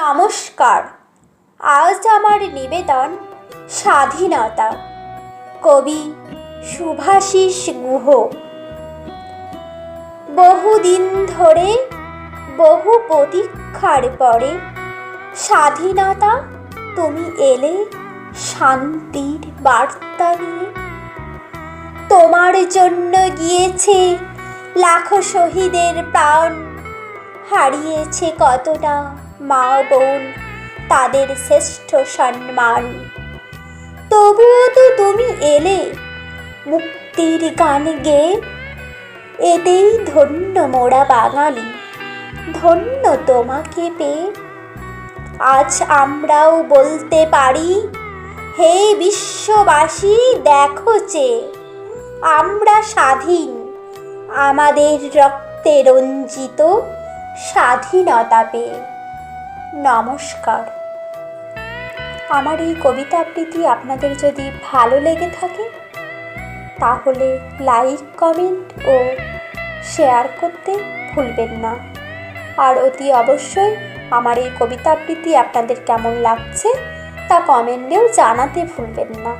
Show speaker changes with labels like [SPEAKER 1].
[SPEAKER 1] নমস্কার। আজ আমার নিবেদন স্বাধীনতা। কবি সুভাষিস গুহ। বহুদিন ধরে বহু প্রতীক্ষার পরে স্বাধীনতা, তুমি এলে শান্তির বার্তা নিয়ে। তোমার জন্য গিয়েছে লাখো শহীদের প্রাণ, হারিয়েছে কতটা মা বোন, তাদের শ্রেষ্ঠ সম্মান। তবুও তো তুমি এলে মুক্তির গান গেয়ে এতেই ধন্য মোরা বাঙালি, ধন্য তোমাকে পেয়ে আজ আমরাও বলতে পারি, হে বিশ্ববাসী দেখো চেয়ে আমরা স্বাধীন, আমাদের রক্তে রঞ্জিত স্বাধীনতা পেয়ে নমস্কার। আমার এই কবিতা আবৃত্তি আপনাদের যদি ভালো লেগে থাকে, তাহলে লাইক, কমেন্ট ও শেয়ার করতে ভুলবেন না। আর অতি অবশ্যই আমার এই কবিতা আবৃত্তি আপনাদের কেমন লাগছে, তা কমেন্টেও জানাতে ভুলবেন না।